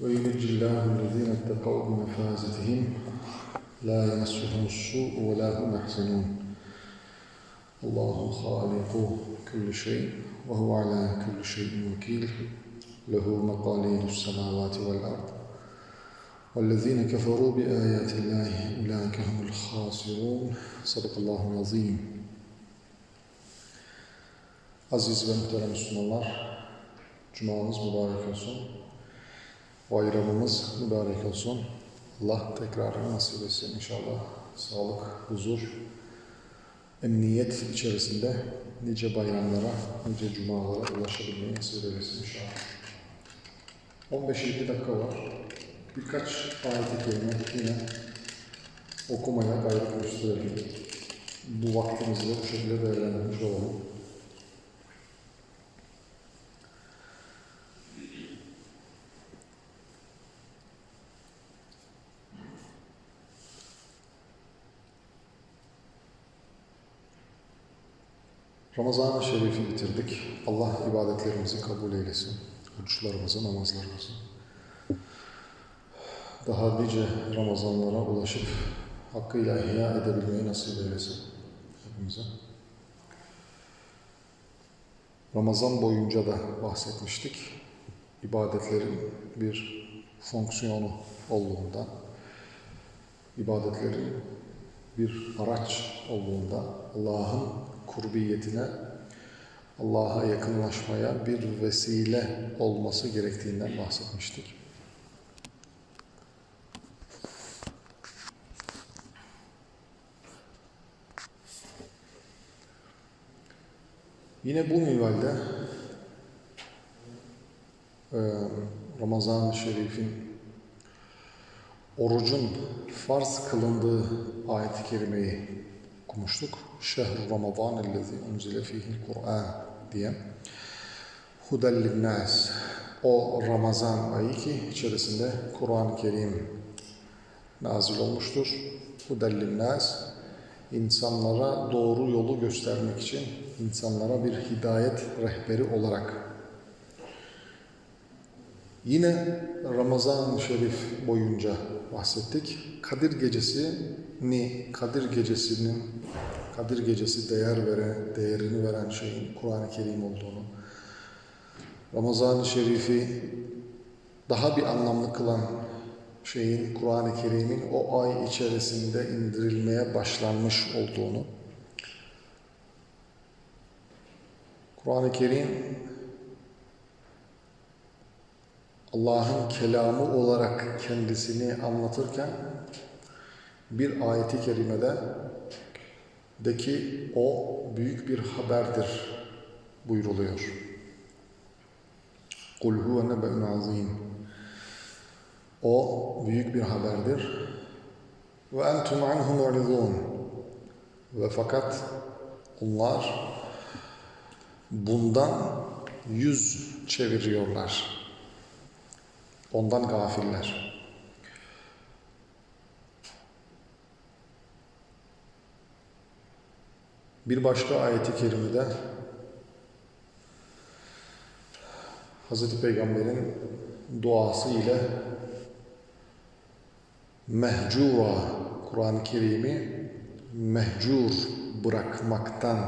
وينجي الله الذين اتقوا بمفازتهم لا يمسهم السوء ولا هم يحزنون. الله خالق كل شيء وهو على كل شيء وكيل. له مقاليد السماوات والأرض. والذين كفروا بآيات الله أولئك هم الخاسرون. صدق الله العظيم. Aziz ve muhterem Müslümanlar, Cuma'mız mübarek. Bayramımız mübarek olsun. Allah tekrar nasip etsin inşallah. Sağlık, huzur, emniyet içerisinde nice bayramlara, nice cumalara ulaşabilmeyi nasip eylesin inşallah. 15-20 dakika var. Birkaç ayet-i kerime yine okumaya gayret gösterelim. Bu vaktimizi bu şekilde değerlendirmiş olalım. Ramazan-ı Şerif'i bitirdik. Allah ibadetlerimizi kabul eylesin. Oruçlarımızı, namazlarımızı. Daha nice Ramazanlara ulaşıp hakkıyla ihya edebilmeyi nasip eylesin hepimize. Ramazan boyunca da bahsetmiştik. İbadetlerin bir fonksiyonu olduğunda, ibadetlerin bir araç olduğunda Allah'ın kurbiyetine, Allah'a yakınlaşmaya bir vesile olması gerektiğinden bahsetmiştik. Yine bu minvalde e, Ramazan-ı Şerif'in orucun farz kılındığı ayet-i kerimeyi okumuştuk. Şehr Ramazan ellezî unzile fihil Kur'an diye. Hudel linnâs. O Ramazan ayı ki içerisinde Kur'an-ı Kerim nazil olmuştur. Hudel linnâs. insanlara doğru yolu göstermek için insanlara bir hidayet rehberi olarak Yine Ramazan-ı Şerif boyunca bahsettik. Kadir Gecesi ni Kadir Gecesi'nin Kadir Gecesi değer veren, değerini veren şeyin Kur'an-ı Kerim olduğunu, Ramazan-ı Şerif'i daha bir anlamlı kılan şeyin Kur'an-ı Kerim'in o ay içerisinde indirilmeye başlanmış olduğunu, Kur'an-ı Kerim Allah'ın kelamı olarak kendisini anlatırken bir ayeti kerimede de ki o büyük bir haberdir buyruluyor. Kul huve nebe'un azim. O büyük bir haberdir. Ve entum anhu mu'ridun. Ve fakat onlar bundan yüz çeviriyorlar. Ondan gafiller. Bir başka ayeti kerimede Hz. Peygamber'in duası ile mehcura Kur'an-ı Kerim'i mehcur bırakmaktan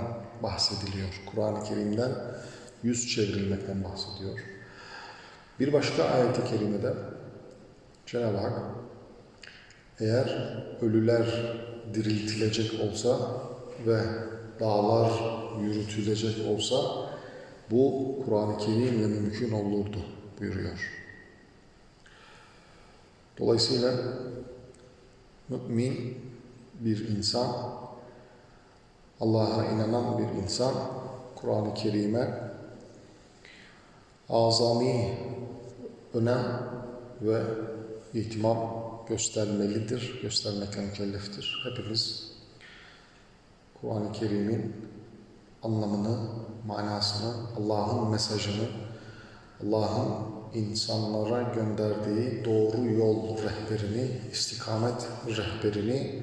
bahsediliyor. Kur'an-ı Kerim'den yüz çevrilmekten bahsediyor. Bir başka ayet-i kerimede Cenab-ı Hak eğer ölüler diriltilecek olsa ve dağlar yürütülecek olsa bu Kur'an-ı Kerim'le mümkün olurdu buyuruyor. Dolayısıyla mümin bir insan, Allah'a inanan bir insan Kur'an-ı Kerim'e azami önem ve ihtimam göstermelidir, göstermekle mükelleftir. Hepimiz Kur'an-ı Kerim'in anlamını, manasını, Allah'ın mesajını, Allah'ın insanlara gönderdiği doğru yol rehberini, istikamet rehberini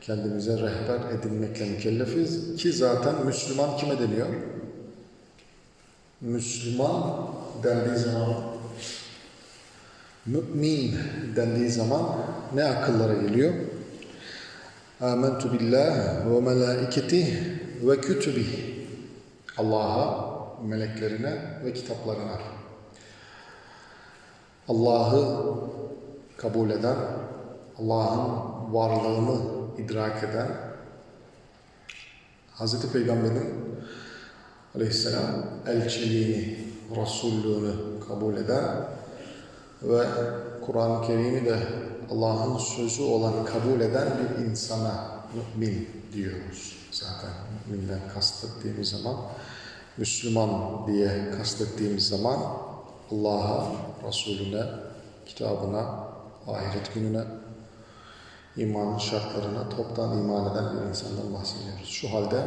kendimize rehber edinmekle mükellefiz ki zaten Müslüman kime deniyor? Müslüman dendiği zaman Mümin dendiği zaman ne akıllara geliyor? Âmentu billah ve melaiketih ve kütübih. Allah'a, meleklerine ve kitaplarına. Allah'ı kabul eden, Allah'ın varlığını idrak eden, Hz. Peygamber'in aleyhisselam elçiliğini, Resullüğünü kabul eden ve Kur'an-ı Kerim'i de Allah'ın sözü olan kabul eden bir insana mümin diyoruz. Zaten müminden kastettiğimiz zaman, Müslüman diye kastettiğimiz zaman Allah'a, Resulüne, kitabına, ahiret gününe, imanın şartlarına toptan iman eden bir insandan bahsediyoruz. Şu halde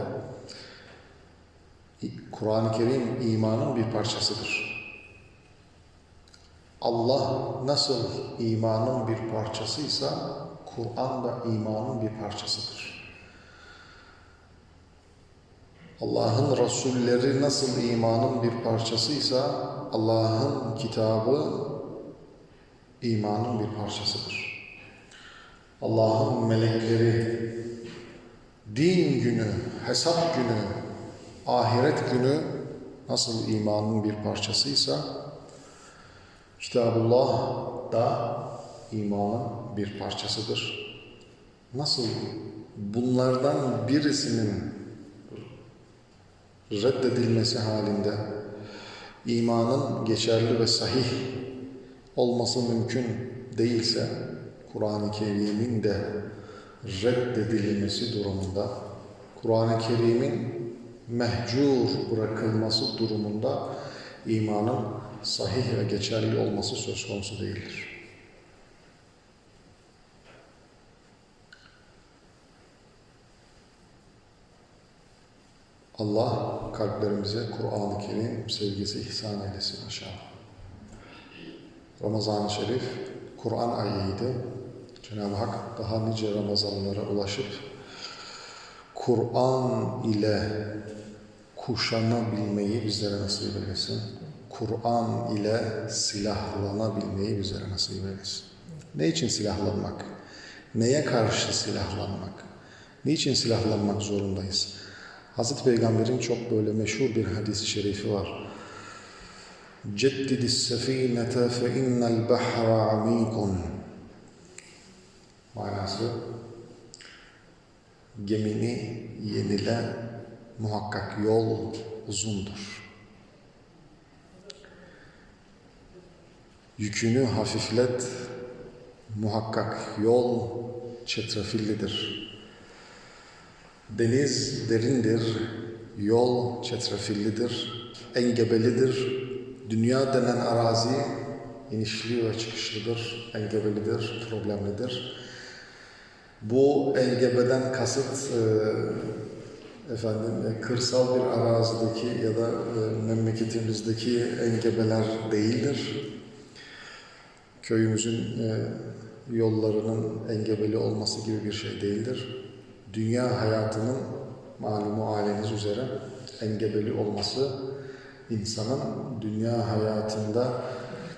Kur'an-ı Kerim imanın bir parçasıdır. Allah nasıl imanın bir parçasıysa Kur'an da imanın bir parçasıdır. Allah'ın Resulleri nasıl imanın bir parçasıysa Allah'ın kitabı imanın bir parçasıdır. Allah'ın melekleri din günü, hesap günü, ahiret günü nasıl imanın bir parçasıysa Kitabullah da imanın bir parçasıdır. Nasıl bunlardan birisinin reddedilmesi halinde imanın geçerli ve sahih olması mümkün değilse Kur'an-ı Kerim'in de reddedilmesi durumunda Kur'an-ı Kerim'in mehcur bırakılması durumunda imanın sahih ve geçerli olması söz konusu değildir. Allah kalplerimize Kur'an-ı Kerim sevgisi ihsan eylesin inşallah. Ramazan-ı Şerif Kur'an ayıydı. Cenab-ı Hak daha nice Ramazanlara ulaşıp Kur'an ile kuşanabilmeyi bizlere nasip eylesin. Kur'an ile silahlanabilmeyi bizlere nasip eylesin. Ne için silahlanmak? Neye karşı silahlanmak? Niçin silahlanmak zorundayız? Hazreti Peygamber'in çok böyle meşhur bir hadisi şerifi var. Ceddidis sefinete fe innel bahra amikun. Manası gemini yenile muhakkak yol uzundur. Yükünü hafiflet, muhakkak yol çetrefillidir. Deniz derindir, yol çetrefillidir, engebelidir. Dünya denen arazi inişli ve çıkışlıdır, engebelidir, problemlidir. Bu engebeden kasıt e, efendim e, kırsal bir arazideki ya da e, memleketimizdeki engebeler değildir. Köyümüzün e, yollarının engebeli olması gibi bir şey değildir. Dünya hayatının malumu aleniz üzere engebeli olması insanın dünya hayatında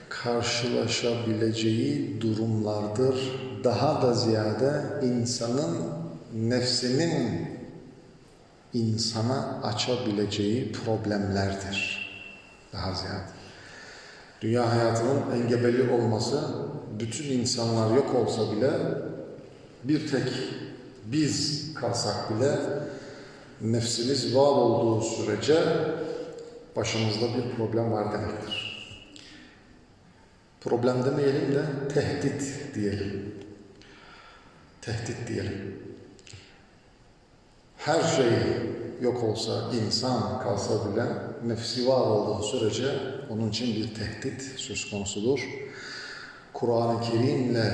karşılaşabileceği durumlardır. Daha da ziyade insanın nefsinin insana açabileceği problemlerdir. Daha ziyade. Dünya hayatının engebeli olması, bütün insanlar yok olsa bile bir tek biz kalsak bile nefsimiz var olduğu sürece başımızda bir problem var demektir. Problem demeyelim de tehdit diyelim. Tehdit diyelim. Her şey yok olsa, insan kalsa bile nefsi var olduğu sürece onun için bir tehdit söz konusudur. Kur'an-ı Kerim'le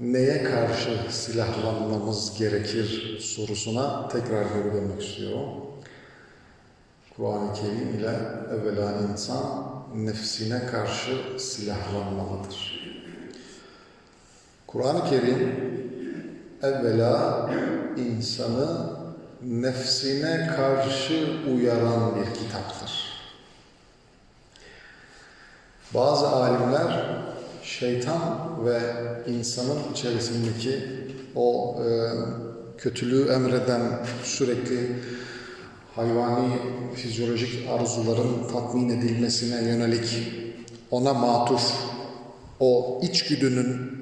neye karşı silahlanmamız gerekir sorusuna tekrar geri dönmek istiyorum. Kur'an-ı Kerim ile evvela insan nefsine karşı silahlanmalıdır. Kur'an-ı Kerim evvela insanı nefsine karşı uyaran bir kitaptır. Bazı alimler şeytan ve insanın içerisindeki o e, kötülüğü emreden sürekli hayvani fizyolojik arzuların tatmin edilmesine yönelik ona matuf o içgüdünün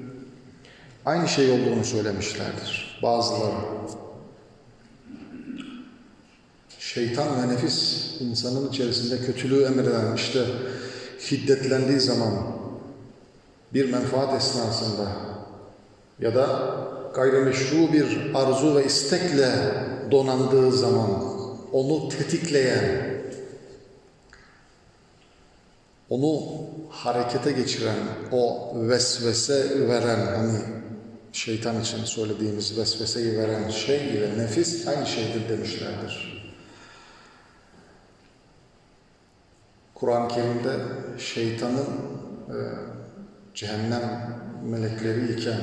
aynı şey olduğunu söylemişlerdir bazıları. Şeytan ve nefis insanın içerisinde kötülüğü emreden işte hiddetlendiği zaman bir menfaat esnasında ya da gayrimeşru bir arzu ve istekle donandığı zaman onu tetikleyen, onu harekete geçiren, o vesvese veren, hani şeytan için söylediğimiz vesveseyi veren şey ile nefis aynı şeydir demişlerdir. Kur'an-ı Kerim'de şeytanın e, cehennem melekleri iken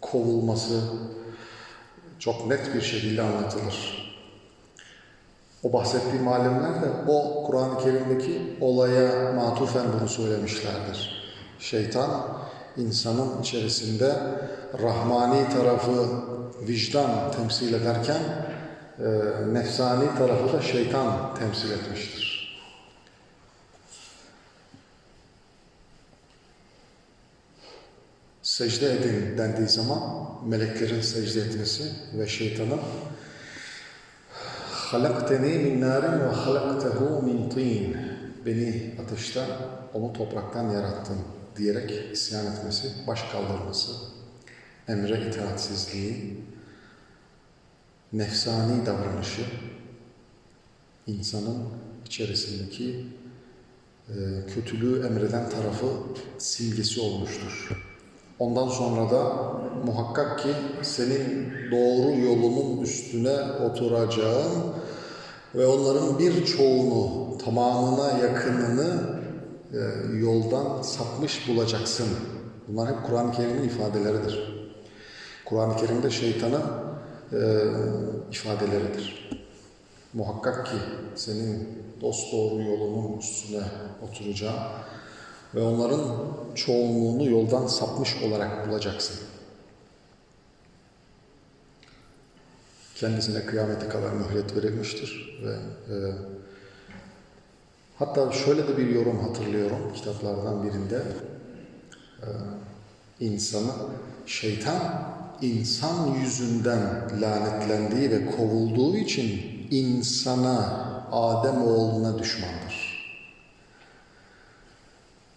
kovulması çok net bir şekilde anlatılır. O bahsettiğim alimler de o Kur'an-ı Kerim'deki olaya matufen bunu söylemişlerdir. Şeytan insanın içerisinde rahmani tarafı vicdan temsil ederken e, nefsani tarafı da şeytan temsil etmiştir. Secde edin dendiği zaman meleklerin secde etmesi ve şeytanın halakteni min narin ve halaktehu min tin beni ateşten onu topraktan yarattın diyerek isyan etmesi, baş kaldırması, emre itaatsizliği, nefsani davranışı insanın içerisindeki kötülüğü emreden tarafı simgesi olmuştur. Ondan sonra da muhakkak ki senin doğru yolunun üstüne oturacağın ve onların birçoğunu, tamamına yakınını e, yoldan sapmış bulacaksın. Bunlar hep Kur'an-ı Kerim'in ifadeleridir. Kur'an-ı Kerim'de şeytanın e, ifadeleridir. Muhakkak ki senin dost doğru yolunun üstüne oturacağın ve onların çoğunluğunu yoldan sapmış olarak bulacaksın. Kendisine kıyamete kadar mühlet verilmiştir ve e, hatta şöyle de bir yorum hatırlıyorum kitaplardan birinde e, insanı şeytan insan yüzünden lanetlendiği ve kovulduğu için insana Adem oğluna düşmandır.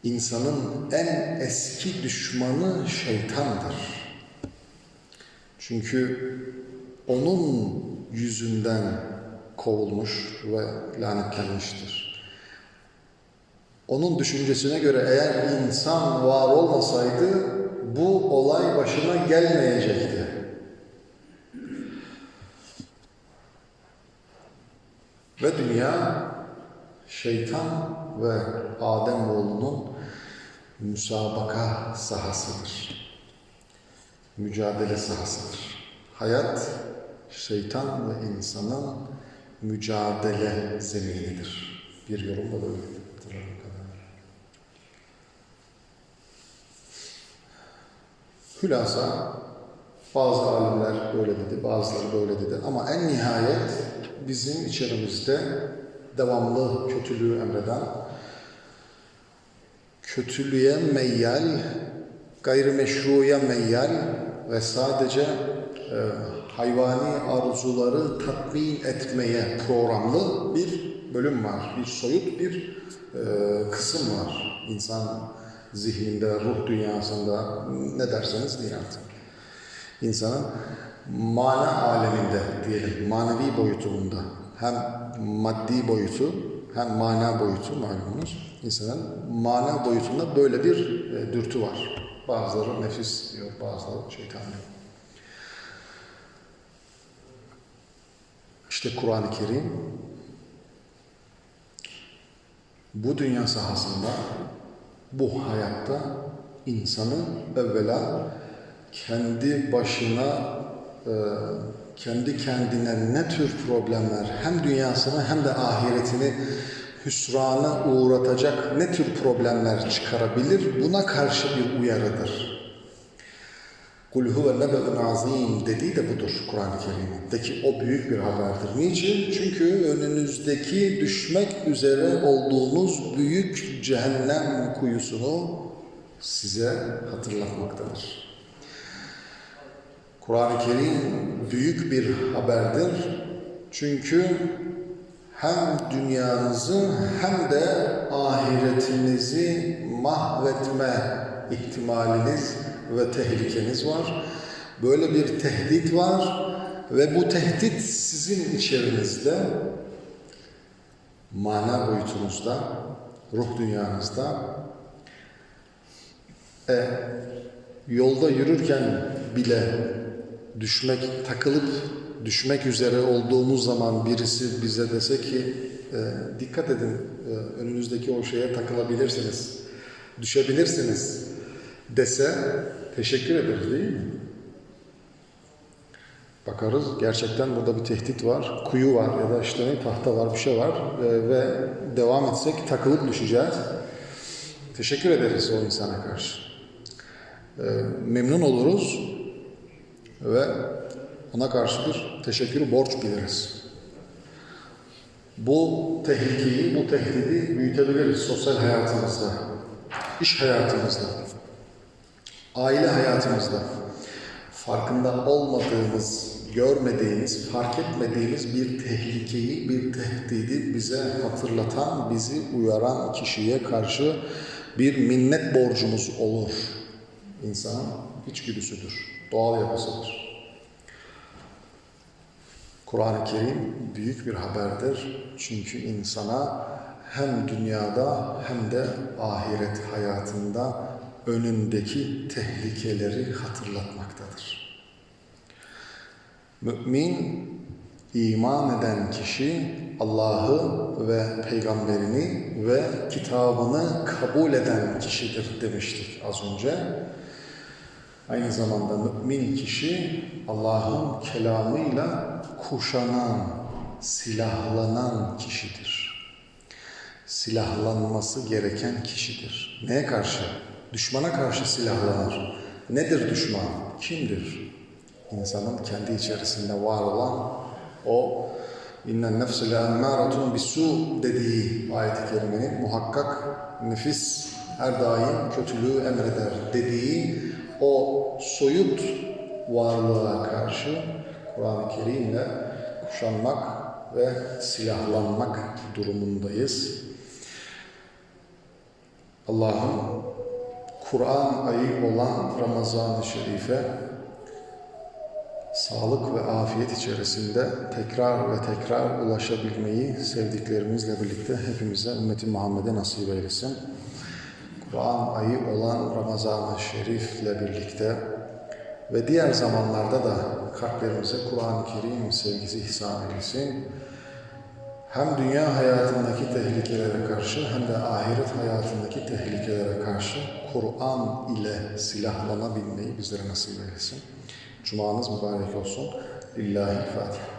İnsanın en eski düşmanı şeytandır. Çünkü onun yüzünden kovulmuş ve lanetlenmiştir. Onun düşüncesine göre eğer insan var olmasaydı bu olay başına gelmeyecekti. Ve dünya şeytan ve Adem oğlunun müsabaka sahasıdır. Mücadele sahasıdır. Hayat şeytan ve insanın mücadele zeminidir. Bir yorum da kadarıyla. Hülasa bazı alimler böyle dedi, bazıları böyle dedi ama en nihayet bizim içerimizde devamlı kötülüğü emreden, kötülüğe meyyal, gayrimeşruya meyyal ve sadece e, hayvani arzuları tatmin etmeye programlı bir bölüm var. Bir soyut bir e, kısım var. İnsan zihninde, ruh dünyasında ne derseniz deyin artık. İnsanın mana aleminde diyelim, manevi boyutunda hem maddi boyutu hem mana boyutu malumunuz. İnsanın mana boyutunda böyle bir e, dürtü var. Bazıları nefis diyor, bazıları şeytan diyor. İşte Kur'an-ı Kerim bu dünya sahasında, bu hayatta insanı evvela kendi başına e, kendi kendine ne tür problemler hem dünyasını hem de ahiretini hüsrana uğratacak ne tür problemler çıkarabilir? Buna karşı bir uyarıdır. Kul huve nebe'un azim dediği de budur Kur'an-ı Kerim'deki o büyük bir haberdir. Niçin? Çünkü önünüzdeki düşmek üzere olduğunuz büyük cehennem kuyusunu size hatırlatmaktadır. Kur'an-ı Kerim büyük bir haberdir. Çünkü hem dünyanızı hem de ahiretinizi mahvetme ihtimaliniz ve tehlikeniz var. Böyle bir tehdit var ve bu tehdit sizin içerinizde, mana boyutunuzda, ruh dünyanızda, e, yolda yürürken bile düşmek, takılıp düşmek üzere olduğumuz zaman birisi bize dese ki e, dikkat edin e, önünüzdeki o şeye takılabilirsiniz, düşebilirsiniz dese teşekkür ederiz değil mi? Bakarız gerçekten burada bir tehdit var, kuyu var ya da işte ne tahta var bir şey var e, ve devam etsek takılıp düşeceğiz. Teşekkür ederiz o insana karşı. E, memnun oluruz ve ona karşı bir teşekkürü borç biliriz. Bu tehlikeyi, bu tehdidi büyütebiliriz sosyal hayatımızda, iş hayatımızda, aile hayatımızda. Farkında olmadığımız, görmediğimiz, fark etmediğimiz bir tehlikeyi, bir tehdidi bize hatırlatan, bizi uyaran kişiye karşı bir minnet borcumuz olur. İnsanın içgüdüsüdür, doğal yapısıdır. Kur'an-ı Kerim büyük bir haberdir. Çünkü insana hem dünyada hem de ahiret hayatında önündeki tehlikeleri hatırlatmaktadır. Mümin, iman eden kişi Allah'ı ve peygamberini ve kitabını kabul eden kişidir demiştik az önce. Aynı zamanda mümin kişi Allah'ın kelamıyla kuşanan, silahlanan kişidir. Silahlanması gereken kişidir. Neye karşı? Düşmana karşı silahlanır. Nedir düşman? Kimdir? İnsanın kendi içerisinde var olan o innen nefse le emmâratun bisu dediği ayet-i kerimenin muhakkak nefis her daim kötülüğü emreder dediği o soyut varlığa karşı Kur'an-ı Kerim'le kuşanmak ve silahlanmak durumundayız. Allah'ın Kur'an ayı olan Ramazan-ı Şerif'e sağlık ve afiyet içerisinde tekrar ve tekrar ulaşabilmeyi sevdiklerimizle birlikte hepimize ümmeti Muhammed'e nasip eylesin. Kur'an ayı olan Ramazan-ı Şerif'le birlikte ve diğer zamanlarda da kalplerimize Kur'an-ı Kerim sevgisi ihsan eylesin. Hem dünya hayatındaki tehlikelere karşı hem de ahiret hayatındaki tehlikelere karşı Kur'an ile silahlanabilmeyi bizlere nasip eylesin. Cumanız mübarek olsun. Lillahi Fatiha.